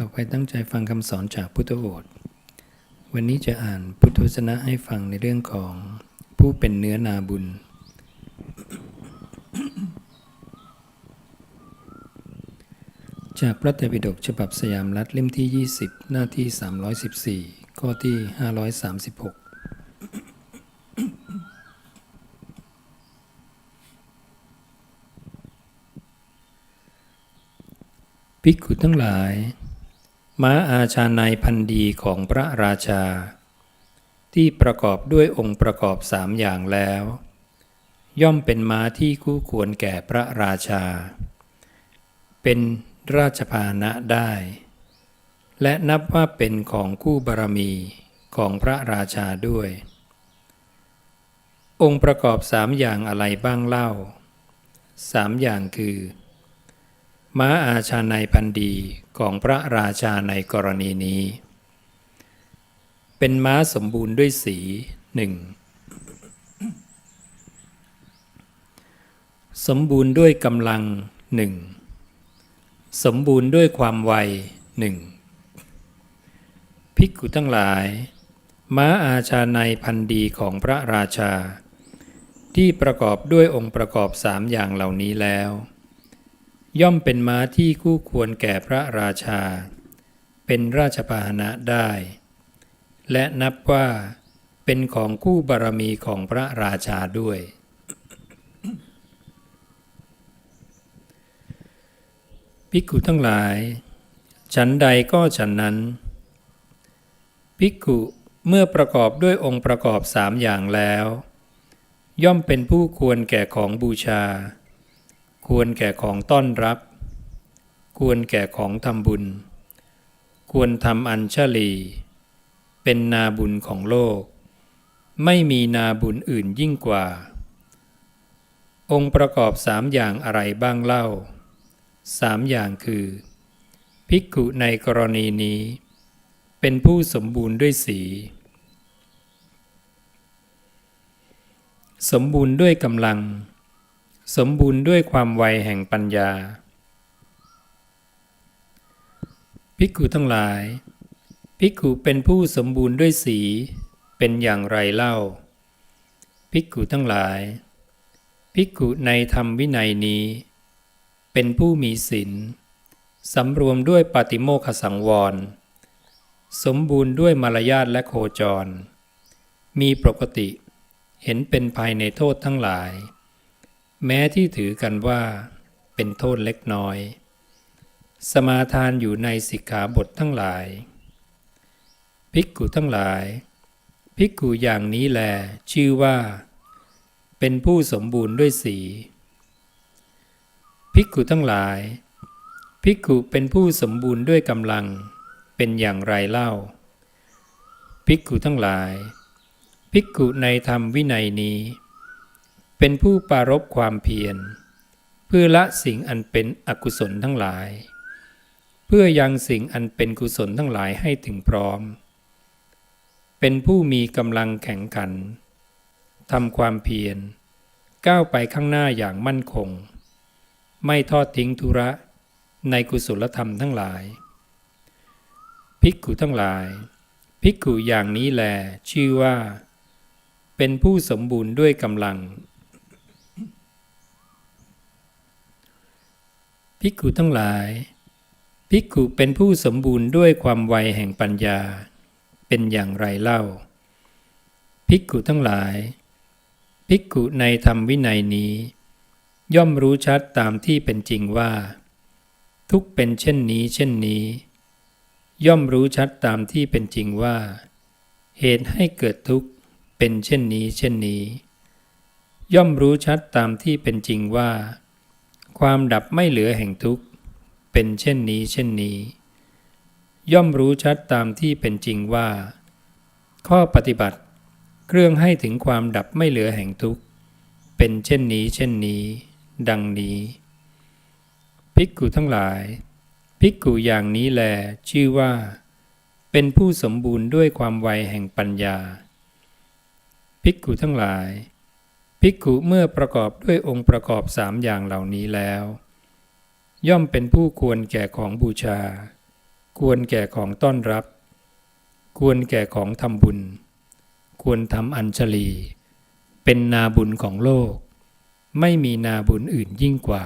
ต่อไปตั้งใจฟังคำสอนจากพุทธโอษฐ์วันนี้จะอ่านพุทธวจนะให้ฟังในเรื่องของผู้เป็นเนื้อนาบุญ จากพระไตรปิฎกฉบับสยามรัฐเล่มที่ 20 หน้าที่ 314 ข้อที่ 536ภิกขุทั้งหลาย ม้าอาชาในพันธีของพระราชา ที่ประกอบด้วยองค์ประกอบสามอย่างแล้ว ย่อมเป็นม้าที่คู่ควรแก่พระราชา เป็นราชพานะได้ และนับว่าเป็นของคู่บารมีของพระราชาด้วย องค์ประกอบสามอย่างอะไรบ้างเล่าสามอย่างคือ ม้าอาชาในพันธีของพระราชาในกรณีนี้ เป็นม้าสมบูรณ์ด้วยสีหนึ่งสมบูรณ์ด้วยกำลังหนึ่งสมบูรณ์ด้วยความไวหนึ่งภิกขุทั้งหลาย ม้าอาชาในพันธีของพระราชา ที่ประกอบด้วยองค์ประกอบสามอย่างเหล่านี้แล้ว ย่อมเป็นม้าที่คู่ควรแก่พระราชา เป็นราชพาหนะได้ และนับว่าเป็นของคู่บารมีของพระราชาด้วย ภิกขุทั้งหลาย ฉันใดก็ฉันนั้น ภิกขุเมื่อประกอบด้วยองค์ประกอบสามอย่างแล้ว ย่อมเป็นผู้ควรแก่ของบูชา ควรแก่ของต้อนรับ ควรแก่ของทำบุญ ควรทำอัญชลี เป็นนาบุญของโลก ไม่มีนาบุญอื่นยิ่งกว่า องค์ประกอบสามอย่างอะไรบ้างเล่าสามอย่างคือ ภิกขุในกรณีนี้ เป็นผู้สมบูรณ์ด้วยสี สมบูรณ์ด้วยกำลัง สมบูรณ์ด้วยความไวแห่งปัญญา ภิกขุทั้งหลาย ภิกขุเป็นผู้สมบูรณ์ด้วยสี เป็นอย่างไรเล่า ภิกขุทั้งหลาย ภิกขุในธรรมวินัยนี้ เป็นผู้มีศีลสำรวมด้วยปาติโมขสังวร สมบูรณ์ด้วยมารยาทและโคจร มีปกติเห็นเป็นภายในโทษทั้งหลาย แม้ที่ถือกันว่าเป็นโทษเล็กน้อย สมาทานอยู่ในสิกขาบททั้งหลาย ภิกขุทั้งหลาย ภิกขุอย่างนี้แลชื่อว่า เป็นผู้สมบูรณ์ด้วยสี ภิกขุทั้งหลาย ภิกขุเป็นผู้สมบูรณ์ด้วยกำลัง เป็นอย่างไรเล่า ภิกขุทั้งหลาย ภิกขุในธรรมวินัยนี้ เป็นผู้ปรารบความเพียร เพื่อละสิ่งอันเป็นอกุศลทั้งหลาย เพื่อยังสิ่งอันเป็นกุศลทั้งหลายให้ถึงพร้อม เป็นผู้มีกำลังแข็งขันทำความเพียร ก้าวไปข้างหน้าอย่างมั่นคง ไม่ทอดทิ้งธุระในกุศลธรรมทั้งหลาย ภิกขุทั้งหลาย ภิกขุอย่างนี้แลชื่อว่า เป็นผู้สมบูรณ์ด้วยกำลัง ภิกขุทั้งหลาย ภิกขุเป็นผู้สมบูรณ์ด้วยความไวแห่งปัญญา เป็นอย่างไรเล่า ภิกขุทั้งหลาย ภิกขุในธรรมวินัยนี้ ย่อมรู้ชัดตามที่เป็นจริงว่า ทุกเป็นเช่นนี้เช่นนี้ ย่อมรู้ชัดตามที่เป็นจริงว่า เหตุให้เกิดทุกข์เป็นเช่นนี้เช่นนี้ ย่อมรู้ชัดตามที่เป็นจริงว่า ความดับไม่เหลือแห่งทุกข์ เป็นเช่นนี้เช่นนี้ ย่อมรู้ชัดตามที่เป็นจริงว่า ข้อปฏิบัติ เครื่องให้ถึงความดับไม่เหลือแห่งทุกข์ เป็นเช่นนี้เช่นนี้ ดังนี้ ภิกขุทั้งหลาย ภิกขุอย่างนี้แล ชื่อว่า เป็นผู้สมบูรณ์ด้วยความไวแห่งปัญญา ภิกขุทั้งหลาย ภิกขุเมื่อประกอบด้วยองค์ประกอบสามอย่างเหล่านี้แล้ว ย่อมเป็นผู้ควรแก่ของบูชา ควรแก่ของต้อนรับ ควรแก่ของทำบุญ ควรทำอัญชลี เป็นนาบุญของโลก ไม่มีนาบุญอื่นยิ่งกว่า